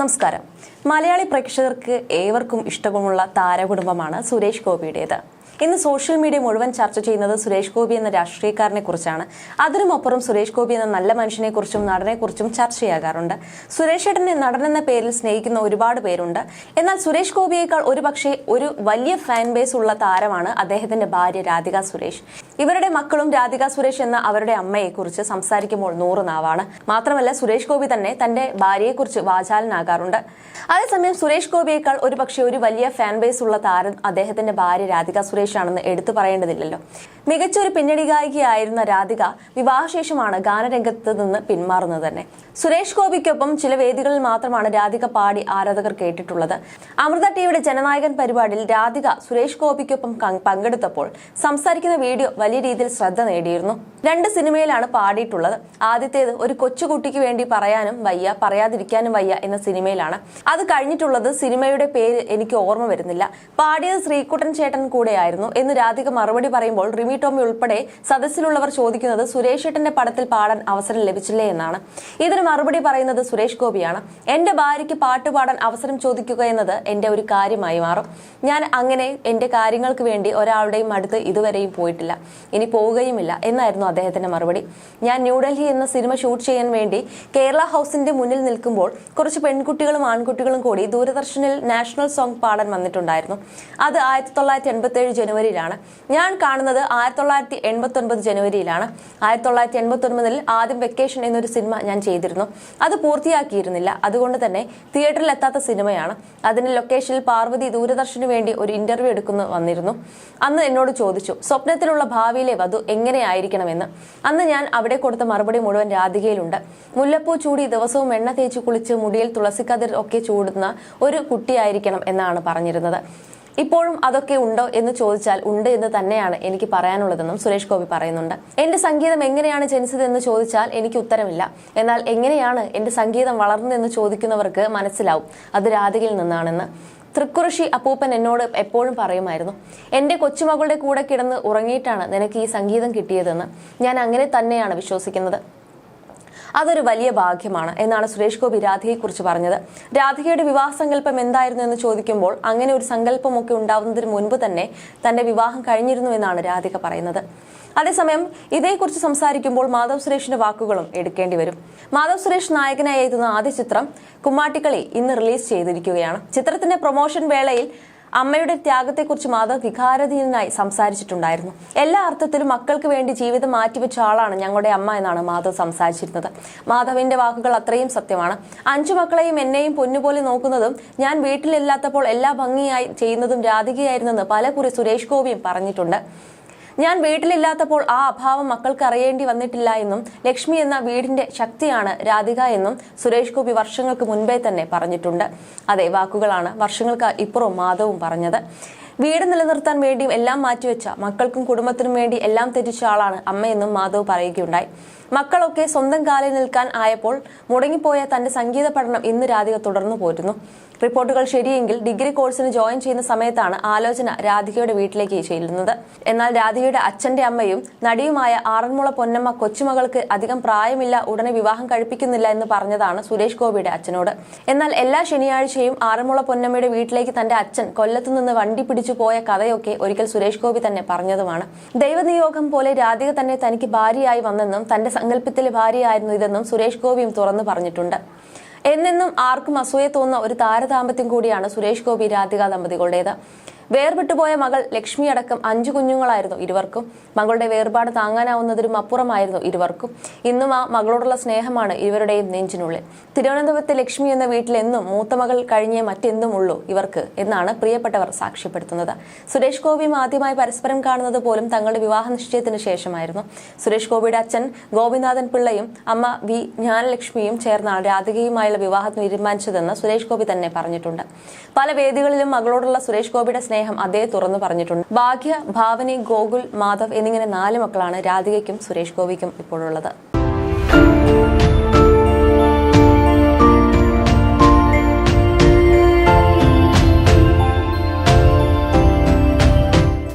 നമസ്കാരം. മലയാളി പ്രേക്ഷകർക്ക് ഏവർക്കും ഇഷ്ടമുള്ള താരകുടുംബമാണ് സുരേഷ് ഗോപിയുടേത്. ഇന്ന് സോഷ്യൽ മീഡിയ മുഴുവൻ ചർച്ച ചെയ്യുന്നത് സുരേഷ് ഗോപി എന്ന രാഷ്ട്രീയക്കാരനെ കുറിച്ചാണ്. അതിനുമപ്പുറം സുരേഷ് ഗോപി എന്ന നല്ല മനുഷ്യനെ കുറിച്ചും കുറിച്ചും ചർച്ചയാകാറുണ്ട്. സുരേഷ് ഏട്ടനെ നടനെന്ന പേരിൽ സ്നേഹിക്കുന്ന ഒരുപാട് പേരുണ്ട്. എന്നാൽ സുരേഷ് ഗോപിയേക്കാൾ ഒരുപക്ഷെ ഒരു വലിയ ഫാൻ ബേസ് ഉള്ള താരമാണ് അദ്ദേഹത്തിന്റെ ഭാര്യ രാധിക സുരേഷ്. ഇവരുടെ മക്കളും രാധിക സുരേഷ് എന്ന അവരുടെ അമ്മയെക്കുറിച്ച് സംസാരിക്കുമ്പോൾ നൂറ് നാവാണ്. മാത്രമല്ല സുരേഷ് ഗോപി തന്നെ തന്റെ ഭാര്യയെക്കുറിച്ച് വാചാലനാകാറുണ്ട്. അതേസമയം സുരേഷ് ഗോപിയേക്കാൾ ഒരുപക്ഷെ ഒരു വലിയ ഫാൻ ബേസ് ഉള്ള താരം അദ്ദേഹത്തിന്റെ ഭാര്യ രാധിക സുരേഷ് ആണെന്ന് എടുത്തു പറയേണ്ടതില്ലല്ലോ. മികച്ച ഒരു പിന്നണി ഗായികയായിരുന്ന രാധിക വിവാഹശേഷമാണ് ഗാനരംഗത്ത് നിന്ന് പിന്മാറുന്നത് തന്നെ. സുരേഷ് ഗോപിക്കൊപ്പം ചില വേദികളിൽ മാത്രമാണ് രാധിക പാടി ആരാധകർ കേട്ടിട്ടുള്ളത്. അമൃത ടിവിയുടെ ജനനായകൻ പരിപാടിയിൽ രാധിക സുരേഷ് ഗോപിക്കൊപ്പം പങ്കെടുത്തപ്പോൾ സംസാരിക്കുന്ന വീഡിയോ വലിയ രീതിയിൽ ശ്രദ്ധ നേടിയിരുന്നു. രണ്ട് സിനിമയിലാണ് പാടിയിട്ടുള്ളത്. ആദ്യത്തേത് ഒരു കൊച്ചുകുട്ടിക്ക് വേണ്ടി പറയാനും വയ്യ പറയാതിരിക്കാനും വയ്യ എന്ന സിനിമയിലാണ്. അത് കഴിഞ്ഞിട്ടുള്ളത് സിനിമയുടെ പേര് എനിക്ക് ഓർമ്മ വരുന്നില്ല. പാടിയത് ശ്രീകുട്ടൻ ചേട്ടൻ കൂടെയായിരുന്നു. എന്ന് രാധിക മറുപടി പറയുമ്പോൾ റിമി ടോമി ഉൾപ്പെടെ സദസ്സിലുള്ളവർ ചോദിക്കുന്നത് സുരേഷ് ഏട്ടന്റെ പടത്തിൽ പാടാൻ അവസരം ലഭിച്ചില്ലേ എന്നാണ്. ഇതിന് മറുപടി പറയുന്നത് സുരേഷ് ഗോപിയാണ്. എന്റെ ഭാര്യയ്ക്ക് പാട്ട് പാടാൻ അവസരം ചോദിക്കുക എന്നത് എന്റെ ഒരു കാര്യമായി മാറും. ഞാൻ അങ്ങനെ എന്റെ കാര്യങ്ങൾക്ക് വേണ്ടി ഒരാളുടെയും അടുത്ത് ഇതുവരെയും പോയിട്ടില്ല. ഇനി പോവുകയുമില്ല എന്നായിരുന്നു അദ്ദേഹത്തിന്റെ മറുപടി. ഞാൻ ന്യൂഡൽഹി എന്ന സിനിമ ഷൂട്ട് ചെയ്യാൻ വേണ്ടി കേരള ഹൗസിന്റെ മുന്നിൽ നിൽക്കുമ്പോൾ കുറച്ച് പെൺകുട്ടികളും ആൺകുട്ടികളും കൂടി ദൂരദർശനിൽ നാഷണൽ സോങ് പാടാൻ വന്നിട്ടുണ്ടായിരുന്നു. അത് ആയിരത്തി തൊള്ളായിരത്തി എൺപത്തി ഏഴ് ജനുവരിയിലാണ്. ഞാൻ കാണുന്നത് ആയിരത്തി തൊള്ളായിരത്തി എൺപത്തി ഒൻപത് ജനുവരിയിലാണ്. ആയിരത്തി തൊള്ളായിരത്തി എൺപത്തി ഒൻപതിൽ ആദ്യം വെക്കേഷൻ എന്നൊരു സിനിമ ഞാൻ ചെയ്തിരുന്നു. അത് പൂർത്തിയാക്കിയിരുന്നില്ല. അതുകൊണ്ട് തന്നെ തിയേറ്ററിൽ എത്താത്ത സിനിമയാണ്. അതിന്റെ ലൊക്കേഷനിൽ പാർവതി ദൂരദർശന് വേണ്ടി ഒരു ഇന്റർവ്യൂ എടുക്കുന്നു വന്നിരുന്നു. അന്ന് എന്നോട് ചോദിച്ചു സ്വപ്നത്തിലുള്ള ഭാവിയിലെ വധു എങ്ങനെയായിരിക്കണമെന്ന് അന്ന് ഞാൻ അവിടെ കൊടുത്ത മറുപടി മുഴുവൻ രാധികയിലുണ്ട്. മുല്ലപ്പൂ ചൂടി ദിവസവും എണ്ണ തേച്ച് കുളിച്ച് മുടിയിൽ തുളസിക്കതിർ ഒക്കെ ചൂടുന്ന ഒരു കുട്ടിയായിരിക്കണം എന്നാണ് പറഞ്ഞിരുന്നത്. ഇപ്പോഴും അതൊക്കെ ഉണ്ടോ എന്ന് ചോദിച്ചാൽ ഉണ്ട് എന്ന് തന്നെയാണ് എനിക്ക് പറയാനുള്ളതെന്നും സുരേഷ് ഗോപി പറയുന്നുണ്ട്. എന്റെ സംഗീതം എങ്ങനെയാണ് ജനിച്ചതെന്ന് ചോദിച്ചാൽ എനിക്ക് ഉത്തരമില്ല. എന്നാൽ എങ്ങനെയാണ് എന്റെ സംഗീതം വളർന്നതെന്ന് ചോദിക്കുന്നവർക്ക് മനസ്സിലാവും. അത് രാധികയിൽ നിന്നാണെന്ന്. തൃക്കുറിശി അപ്പൂപ്പൻ എന്നോട് എപ്പോഴും പറയുമായിരുന്നു എന്റെ കൊച്ചുമകളുടെ കൂടെ കിടന്ന് ഉറങ്ങിയിട്ടാണ് നിനക്ക് ഈ സംഗീതം കിട്ടിയതെന്ന്. ഞാൻ അങ്ങനെ തന്നെയാണ് വിശ്വസിക്കുന്നത്. അതൊരു വലിയ ഭാഗ്യമാണ് എന്നാണ് സുരേഷ് ഗോപി രാധികയെക്കുറിച്ച് പറഞ്ഞത്. രാധികയുടെ വിവാഹ സങ്കല്പം എന്തായിരുന്നു എന്ന് ചോദിക്കുമ്പോൾ അങ്ങനെ ഒരു സങ്കല്പമൊക്കെ ഉണ്ടാവുന്നതിന് മുൻപ് തന്നെ തന്റെ വിവാഹം കഴിഞ്ഞിരുന്നു എന്നാണ് രാധിക പറയുന്നത്. അതേസമയം ഇതേക്കുറിച്ച് സംസാരിക്കുമ്പോൾ മാധവ് സുരേഷിന്റെ വാക്കുകളും എടുക്കേണ്ടി വരും. മാധവ് സുരേഷ് നായകനായി എഴുതുന്ന ആദ്യ ചിത്രം കുമ്മാട്ടിക്കളി ഇന്ന് റിലീസ് ചെയ്തിരിക്കുകയാണ്. ചിത്രത്തിന്റെ പ്രൊമോഷൻ വേളയിൽ അമ്മയുടെ ത്യാഗത്തെക്കുറിച്ച് മാധവ് വികാരധീനനായി സംസാരിച്ചിട്ടുണ്ടായിരുന്നു. എല്ലാ അർത്ഥത്തിലും മക്കൾക്ക് വേണ്ടി ജീവിതം മാറ്റിവെച്ച ആളാണ് ഞങ്ങളുടെ അമ്മ എന്നാണ് മാധവ് സംസാരിച്ചിരുന്നത്. മാധവിന്റെ വാക്കുകൾ അത്രയും സത്യമാണ്. അഞ്ചു മക്കളെയും എന്നെയും പൊന്നുപോലെ നോക്കുന്നതും ഞാൻ വീട്ടിലില്ലാത്തപ്പോൾ എല്ലാ ഭംഗിയായി ചെയ്യുന്നതും രാധികയായിരുന്നെന്ന് പലകുറി സുരേഷ് ഗോപിയും പറഞ്ഞിട്ടുണ്ട്. ഞാൻ വീട്ടിലില്ലാത്തപ്പോൾ ആ അഭാവം മക്കൾക്ക് അറിയേണ്ടി വന്നിട്ടില്ല എന്നും ലക്ഷ്മി എന്ന വീടിന്റെ ശക്തിയാണ് രാധിക എന്നും സുരേഷ് ഗോപി വർഷങ്ങൾക്ക് മുൻപേ തന്നെ പറഞ്ഞിട്ടുണ്ട്. അതെ വാക്കുകളാണ് വർഷങ്ങൾക്ക് ഇപ്പുറം മാധവും പറഞ്ഞത്. വീട് നിലനിർത്താൻ വേണ്ടിയും എല്ലാം മാറ്റിവെച്ച മക്കൾക്കും കുടുംബത്തിനും വേണ്ടി എല്ലാം തെറ്റിച്ച ആളാണ് അമ്മയെന്നും മാധവ് പറയുകയുണ്ടായി. മക്കളൊക്കെ സ്വന്തം കാലിൽ നിൽക്കാൻ ആയപ്പോൾ മുടങ്ങിപ്പോയ തന്റെ സംഗീത പഠനം ഇന്ന് രാധിക തുടർന്നു പോരുന്നു. റിപ്പോർട്ടുകൾ ശരിയെങ്കിൽ ഡിഗ്രി കോഴ്സിന് ജോയിൻ ചെയ്യുന്ന സമയത്താണ് ആലോചന രാധികയുടെ വീട്ടിലേക്ക് ചെല്ലുന്നത്. എന്നാൽ രാധികയുടെ അച്ഛന്റെ അമ്മയും നടിയുമായ ആറന്മുള പൊന്നമ്മ കൊച്ചുമകൾക്ക് അധികം പ്രായമില്ല ഉടനെ വിവാഹം കഴിപ്പിക്കുന്നില്ല എന്ന് പറഞ്ഞതാണ് സുരേഷ് ഗോപിയുടെ അച്ഛനോട്. എന്നാൽ എല്ലാ ശനിയാഴ്ചയും ആറന്മുള പൊന്നമ്മയുടെ വീട്ടിലേക്ക് തന്റെ അച്ഛൻ കൊല്ലത്തു നിന്ന് വണ്ടി പിടിച്ചു പോയ കഥയൊക്കെ ഒരിക്കൽ സുരേഷ് ഗോപി തന്നെ പറഞ്ഞതുമാണ്. ദൈവനിയോഗം പോലെ രാധിക തന്നെ തനിക്ക് ഭാര്യയായി വന്നെന്നും തന്റെ സങ്കല്പത്തിലെ ഭാര്യയായിരുന്നു ഇതെന്നും സുരേഷ് ഗോപിയും തുറന്നു പറഞ്ഞിട്ടുണ്ട്. എന്നെന്നും ആർക്കും അസൂയ തോന്നുന്ന ഒരു താരതാമ്പത്യം കൂടിയാണ് സുരേഷ് ഗോപി രാധിക ദമ്പതികളുടേത് വേർപെട്ടുപോയ മകൾ ലക്ഷ്മി അടക്കം അഞ്ചു കുഞ്ഞുങ്ങളായിരുന്നു ഇരുവർക്കും. മകളുടെ വേർപാട് താങ്ങാനാവുന്നതിനും അപ്പുറമായിരുന്നു ഇരുവർക്കും. ഇന്നും ആ മകളോടുള്ള സ്നേഹമാണ് ഇവരുടെയും നെഞ്ചിനുള്ളിൽ. തിരുവനന്തപുരത്തെ ലക്ഷ്മി എന്ന വീട്ടിൽ എന്നും മൂത്ത മകൾ കഴിഞ്ഞേ മറ്റെന്തും ഉള്ളൂ ഇവർക്ക് എന്നാണ് പ്രിയപ്പെട്ടവർ സാക്ഷ്യപ്പെടുത്തുന്നത്. സുരേഷ് ഗോപിയും ആദ്യമായി പരസ്പരം കാണുന്നത് പോലും തങ്ങളുടെ വിവാഹ നിശ്ചയത്തിന് ശേഷമായിരുന്നു. സുരേഷ് ഗോപിയുടെ അച്ഛൻ ഗോപിനാഥൻ പിള്ളയും അമ്മ വി ജ്ഞാനലക്ഷ്മിയും ചേർന്നാണ് രാധികയുമായുള്ള വിവാഹം തീരുമാനിച്ചതെന്ന് സുരേഷ് ഗോപി തന്നെ പറഞ്ഞിട്ടുണ്ട്. പല വേദികളിലും മകളോടുള്ള സുരേഷ് ഗോപിയുടെ സ്നേഹം അതേ തുറന്നു പറഞ്ഞിട്ടുണ്ട്. ഭാഗ്യ ഭാവനി ഗോകുൽ മാധവ് എന്നിങ്ങനെ നാല് മക്കളാണ് രാധികയ്ക്കും സുരേഷ് ഗോപിക്കും ഇപ്പോഴുള്ളത്.